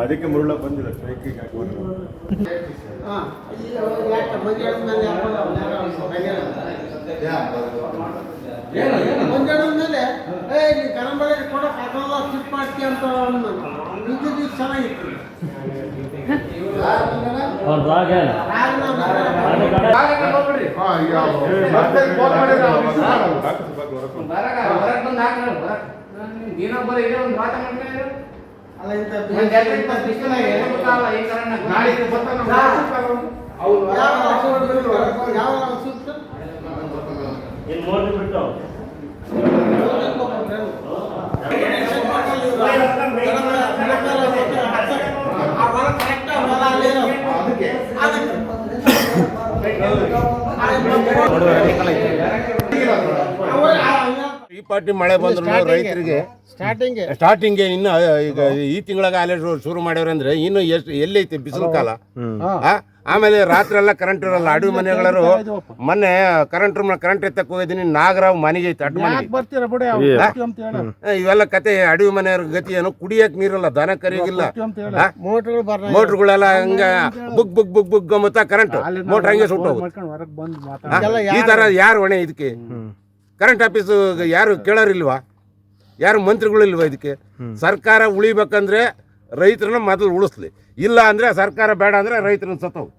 ಅದಕ್ಕೆ ಮುರುಳ ಬಂದಿಲ್ಲ ಸ್ಟ್ರೈಕಿಗೆ ಹಾಕಿ ಮುಂಜಾನೆ ಏ ನೀ ಕರಂಬಳೆ ಕೂಡ ಕರ್ಕೊಂಡ ಶಿಫ್ಟ್ ಮಾಡ್ತೀಯ ಅಂತ ನಿಂತಿದ್ದು ಚೆನ್ನಾಗಿತ್ತು ಅಲ್ಲ ಇಂಥ ಯಾವ ಈ ಕಾರಣ ಹಸು ಇತ್ತು? ಆ ಅವ್ರು ಯಾವ ಹೊಲ ಅಲ್ಲಿ ಇರೋದು. ಈ ಪಾರ್ಟಿ ಮಳೆ ಬಂದ್ರು ರೈತರಿಗೆ ಸ್ಟಾರ್ಟಿಂಗ್ ಸ್ಟಾರ್ಟಿಂಗ್ ಇನ್ನು ಈಗ ಈ ತಿಂಗಳಾಗ ಅಲರ್ಟ್ ಶುರು- ಮಾಡ್ಯಾರಂದ್ರೆ ಮಾಡ್ಯಾರ ಅಂದ್ರೆ ಇನ್ನು ಎಷ್ಟು ಎಲ್ಲೈತಿ ಬಿಸಿಲು ಕಾಲ? ಆಮೇಲೆ ರಾತ್ರಿ ಎಲ್ಲ ಕರೆಂಟ್ ಇರಲ್ಲ. ಅಡು ಮನೆಗಳರು ಮೊನ್ನೆ ಕರೆಂಟ್ ರೂಮ್ ಕರೆಂಟ್ ಎತ್ತಕ್ಕೆ ಹೋಗಿದ್ದೀನಿ. ನಾಗರಾವ್ ಮನೆಗೆ ಐತೆ ಅಡ್ಡು ಮನೆ ಬರ್ತೀರಾ ಬಿಡಿ ಅಂತ ಹೇಳ. ಇವೆಲ್ಲ ಕತೆ ಅಡವಿ ಮನೆಯವ್ರ ಗತಿ ಏನು ಕುಡಿಯಕ್ ನೀರಲ್ಲ ದನ ಕರಿಯೋಗಿಲ್ಲ ಮೋಟ್ರ್ಗಳೆಲ್ಲ ಮೋಟ್ರ್ಗಳು ಬರ ಮೋಟ್ರುಗಳೆಲ್ಲ ಹಂಗ ಬುಗ್ ಬುಗ್ ಬುಗ್ ಬುಗ್ ಗಮ್ಮತ್ತ ಕರೆಂಟ್ ಮೋಟ್ರ್ ಹಂಗೆ ಸುಟ್ಟು ಈ ತರ ಯಾರು ಹೊಣೆ ಇದಕ್ಕೆ? ಕರೆಂಟ್ ಆಫೀಸ್ ಯಾರು ಕೇಳೋರಿಲ್ವಾ? ಯಾರು ಮಂತ್ರಿಗಳಿಲ್ವಾ ಇದಕ್ಕೆ? ಸರ್ಕಾರ ಉಳಿಬೇಕಂದ್ರೆ ರೈತರನ್ನ ಮೊದಲು ಉಳಿಸ್ಲಿ. ಇಲ್ಲ ಅಂದ್ರೆ ಸರ್ಕಾರ ಬೇಡ ಅಂದ್ರೆ ರೈತರನ್ನ ಸತ್ತವು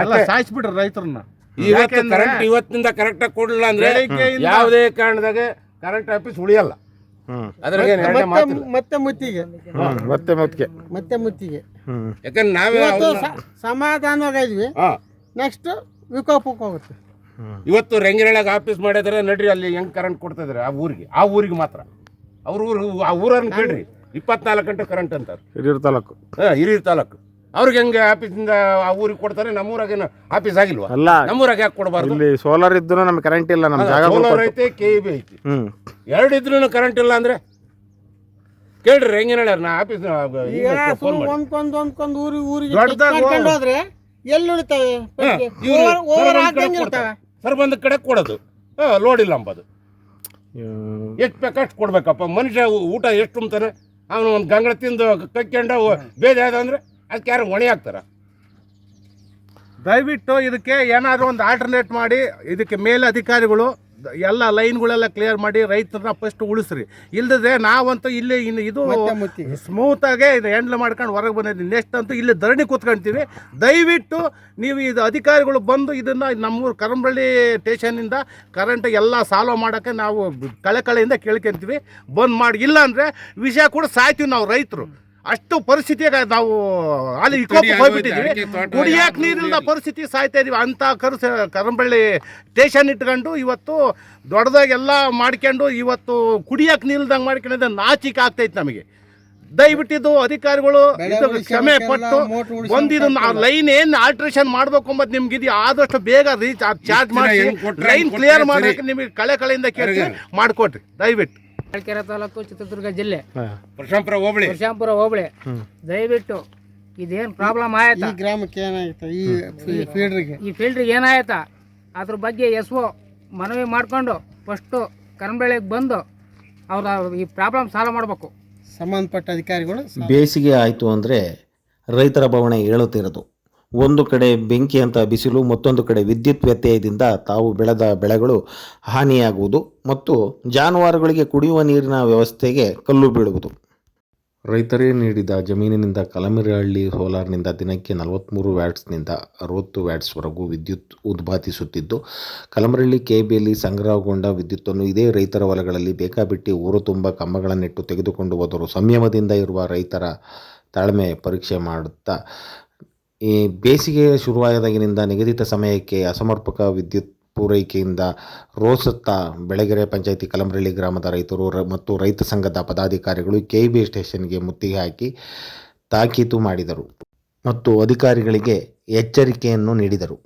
ಎಲ್ಲ ಸಾಯಿಸ್ಬಿಟ್ರೆ ರೈತರನ್ನ. ಇವತ್ತು ಕರೆಂಟ್ ಇವತ್ತಿನಿಂದ ಕರೆಕ್ಟ್ ಆಗಿ ಕೊಡ್ಲಿಲ್ಲ ಅಂದ್ರೆ ಯಾವುದೇ ಕಾರಣದಾಗ ಕರೆಂಟ್ ಆಫೀಸ್ ಉಳಿಯಲ್ಲ. ಅದ್ರಾಗ ಮತ್ತೆ ಮುತ್ತಿಗೆ. ಮತ್ತೆ ಮುತ್ತಿಗೆ. ಮತ್ತೆ ಮುತ್ತಿಗೆ. ಯಾಕಂದ್ರೆ ನಾವೇ ಸಮಾಧಾನವಾಗಿದ್ವಿ ಹಾ. ನೆಕ್ಸ್ಟ್ ವಿಕೋಪಕ್ಕೆ ಹೋಗುತ್ತೆ. ಇವತ್ತು ರೆಂಗಿನೊಳಗೆ ಆಫೀಸ್ ಮಾಡಿದ್ರೆ ನಡ್ರಿ ಅಲ್ಲಿ ಹೆಂಗ್ ಕರೆಂಟ್ ಕೊಡ್ತಾ ಇದಾರೆ? ಆ ಊರಿಗೆ. ಆ ಊರಿಗೆ ಮಾತ್ರ. ಅವ್ರ ಊರು ಆ ಊರನ್ನ ಕೇಳ್ರಿ. ಇಪ್ಪತ್ನಾಲ್ಕು ಗಂಟೆ ಕರೆಂಟ್ ಅಂತಾರೆ ಹಿರಿಯೂರು ತಾಲೂಕು. ಹಾ, ಹಿರಿಯೂರು ತಾಲೂಕು. ಅವ್ರಿಗೆ ಹೆಂಗೆ ಆಫೀಸಿಂದ ಆ ಊರಿಗೆ ಕೊಡ್ತಾರೆ ನಮ್ಮೂರಾಗೇನು ಆಫೀಸ್ ಆಗಿಲ್ವಾ? ಅಲ್ಲ ನಮ್ಮೂರಾಗ ಯಾಕೆ ಕೊಡಬಾರ್ದು? ಇಲ್ಲಿ ಸೋಲಾರ್ ಇದ್ರೂ ನಮ್ಗೆ ಕರೆಂಟ್ ಇಲ್ಲ ನಮ್ಮ ಜಾಗ ಸೋಲಾರ್ ಐತೆ ಕೆ ಬಿ ಐತಿ. ಹ್ಮ್. ಎರಡು ಇದ್ರೂ ಕರೆಂಟ್ ಇಲ್ಲ ಅಂದ್ರೆ? ಕೇಳ್ರಿ ಹೆಂಗೆ ಹೇಳ್ಯಾರ ನಾ ಆಫೀಸ್ ಫೋನ್ ಮಾಡಿ. ಒಂದ್ಕೊಂದ್ ಒಂದ್ಕೊಂದ್ ಊರಿಗೆ ಊರಿಗೆ ದೊಡ್ಡದಾಗಿ ಹೋದ್ರೆ ಎಲ್ಲಿ ಉಳಿತಾವೆ? ಓವರ್ ಇರ್ತಾವೆ. ಸರ್ ಬಂದ ಕಡೆ ಕೊಡೋದು. ಲೋಡ್ ಇಲ್ಲ ಅಂಬದು. ಎಷ್ಟು ಬೇಕಷ್ಟು ಕೊಡ್ಬೇಕಪ್ಪ. ಮನುಷ್ಯ ಊಟ ಎಷ್ಟು ತುಂಬ್ತಾನೆ ಅವನು ಒಂದು ಗಂಗಡ ತಿಂದು ಕಕ್ಕೊಂಡು ಬೇದ ಅಂದ್ರೆ ಅದಕ್ಕೆ ಯಾರು ಹೊಣೆ ಹಾಕ್ತಾರ? ದಯವಿಟ್ಟು ಇದಕ್ಕೆ ಏನಾದರೂ ಒಂದು ಆಲ್ಟರ್ನೇಟ್ ಮಾಡಿ ಇದಕ್ಕೆ ಮೇಲೆ ಅಧಿಕಾರಿಗಳು ದ- ಎಲ್ಲ ಲೈನ್ಗಳೆಲ್ಲ ಕ್ಲಿಯರ್ ಮಾಡಿ ರೈತರನ್ನ ಫಸ್ಟ್ ಉಳಿಸ್ರಿ. ಇಲ್ಲದ್ರೆ ನಾವಂತೂ ಇಲ್ಲಿ ಇನ್ನು ಇದು ಸ್ಮೂತಾಗೆ ಇದು ಹ್ಯಾಂಡ್ಲ್ ಮಾಡ್ಕೊಂಡು ಹೊರಗೆ ಬಂದಿದ್ದೀನಿ. ನೆಕ್ಸ್ಟ್ ಅಂತೂ ಇಲ್ಲಿ ಧರಣಿ ಕೂತ್ಕೊಂತೀವಿ. ದಯವಿಟ್ಟು ನೀವು ಇದು ಅಧಿಕಾರಿಗಳು ಬಂದು ಇದನ್ನು ನಮ್ಮೂರು ಕರಂಬಳ್ಳಿ ಸ್ಟೇಷನಿಂದ ಕರೆಂಟ್ ಎಲ್ಲ ಸಾಲ್ವ್ ಮಾಡೋಕ್ಕೆ ನಾವು ಕಳೆ ಕಳೆಯಿಂದ ಕೇಳ್ಕೊಂತೀವಿ. ಬಂದ್ ಮಾಡಿ. ಇಲ್ಲ ಅಂದರೆ ವಿಷಯ ಕೂಡ ಸಾಯ್ತೀವಿ ನಾವು ರೈತರು. ಅಷ್ಟು ಪರಿಸ್ಥಿತಿಯಾಗ ನಾವು ಅಲ್ಲಿ ವಿಕೋಪ ಹೋಗ್ಬಿಟ್ಟಿದ್ದೀವಿ. ಕುಡಿಯಕ್ಕೆ ನೀರಿಲ್ಲದ ಪರಿಸ್ಥಿತಿ ಸಾಯ್ತಾ ಇದೀವಿ. ಅಂತ ಕರ್ಸ ಕರಂಬಳ್ಳಿ ಸ್ಟೇಷನ್ ಇಟ್ಕೊಂಡು ಇವತ್ತು ದೊಡ್ಡದಾಗೆಲ್ಲ ಮಾಡ್ಕೊಂಡು ಇವತ್ತು ಕುಡಿಯಾಕ ನೀರಿಲ್ದಂಗೆ ಮಾಡ್ಕೊಂಡಿದ್ದ ನಾಚಿಕೆ ಆಗ್ತೈತೆ ನಮಗೆ. ದಯವಿಟ್ಟಿದ್ದು ಅಧಿಕಾರಿಗಳು ಕ್ಷಮೆ ಪಟ್ಟು ಒಂದಿದು ಲೈನ್ ಏನು ಆಲ್ಟ್ರೇಷನ್ ಮಾಡ್ಬೇಕು ಅಂಬದು ನಿಮ್ಗೆ ಇದು ಆದಷ್ಟು ಬೇಗ ರೀಚ್ ಚಾರ್ಜ್ ಮಾಡಿ ಲೈನ್ ಕ್ಲಿಯರ್ ಮಾಡಬೇಕು ನಿಮಗೆ ಕಳೆ ಕಳೆಯಿಂದ ಕೇಳಿ ಮಾಡ್ಕೊಡ್ರಿ ದಯವಿಟ್ಟು. ಚಳ್ಳಕೆರೆ ತಾಲೂಕು ಚಿತ್ರದುರ್ಗ ಜಿಲ್ಲೆ. ಪ್ರಶಾಂಪುರ ಹೋಬಳಿ. ಪ್ರಶಾಂಪುರ ಹೋಬಳಿ. ದಯವಿಟ್ಟು ಇದೇನು ಪ್ರಾಬ್ಲಮ್ ಆಯ್ತಾ? ಈ ಗ್ರಾಮಕ್ಕೆ ಏನಾಯ್ತು? ಈ ಫೀಲ್ಡ್ರಿಗೆ? ಈ ಫೀಲ್ಡ್ರಿಗೆ ಏನಾಯ್ತಾ? ಅದ್ರ ಬಗ್ಗೆ ಎಸ್ ಒ ಮನವಿ ಮಾಡಿಕೊಂಡು ಫಸ್ಟು ಕರಂಬೆಳೆಗೆ ಬಂದು ಅವ್ರ ಈ ಪ್ರಾಬ್ಲಮ್ ಸಾಲ್ವ್ ಮಾಡಬೇಕು. ಸಂಬಂಧಪಟ್ಟ ಅಧಿಕಾರಿಗಳು ಬೇಸಿಗೆ ಆಯಿತು ಅಂದರೆ ರೈತರ ಭವನ ಏಳುತ್ತಿರೋದು. ಒಂದು ಕಡೆ ಬೆಂಕಿಯಂಥ ಬಿಸಿಲು, ಮತ್ತೊಂದು ಕಡೆ ವಿದ್ಯುತ್ ವ್ಯತ್ಯಯದಿಂದ ತಾವು ಬೆಳೆದ ಬೆಳೆಗಳು ಹಾನಿಯಾಗುವುದು ಮತ್ತು ಜಾನುವಾರುಗಳಿಗೆ ಕುಡಿಯುವ ನೀರಿನ ವ್ಯವಸ್ಥೆಗೆ ಕಲ್ಲು ಬೀಳುವುದು. ರೈತರೇ ನೀಡಿದ ಜಮೀನಿನಿಂದ ಕಲಮಿರಹಳ್ಳಿ ಸೋಲಾರ್ನಿಂದ ದಿನಕ್ಕೆ ನಲವತ್ತ್ಮೂರು ವ್ಯಾಟ್ಸ್ನಿಂದ ಅರವತ್ತು ವ್ಯಾಟ್ಸ್ವರೆಗೂ ವಿದ್ಯುತ್ ಉದ್ಭಾತಿಸುತ್ತಿದ್ದು ಕಲಮರಳ್ಳಿ ಕೆಬಿಯಲ್ಲಿ ಸಂಗ್ರಹಗೊಂಡ ವಿದ್ಯುತ್ತನ್ನು ಇದೇ ರೈತರ ಹೊಲಗಳಲ್ಲಿ ಬೇಕಾಬಿಟ್ಟಿ ಊರು ತುಂಬ ಕಂಬಗಳನ್ನಿಟ್ಟು ತೆಗೆದುಕೊಂಡು ಹೋದರು ಸಂಯಮದಿಂದ ಇರುವ ರೈತರ ತಾಳ್ಮೆ ಪರೀಕ್ಷೆ ಮಾಡುತ್ತಾ ಈ ಬೇಸಿಗೆ ಶುರುವಾದಾಗಿನಿಂದ ನಿಗದಿತ ಸಮಯಕ್ಕೆ ಅಸಮರ್ಪಕ ವಿದ್ಯುತ್ ಪೂರೈಕೆಯಿಂದ ರೋಸುತ್ತಾ, ಬೆಳಗೆರೆ ಪಂಚಾಯಿತಿ ಕಲಂಬ್ರಳ್ಳಿ ಗ್ರಾಮದ ರೈತರು ಮತ್ತು ರೈತ ಸಂಘದ ಪದಾಧಿಕಾರಿಗಳು ಕೆ ಬಿ ಸ್ಟೇಷನ್ಗೆ ಮುತ್ತಿಗೆ ಹಾಕಿ ತಾಕೀತು ಮಾಡಿದರು ಮತ್ತು ಅಧಿಕಾರಿಗಳಿಗೆ ಎಚ್ಚರಿಕೆಯನ್ನು ನೀಡಿದರು.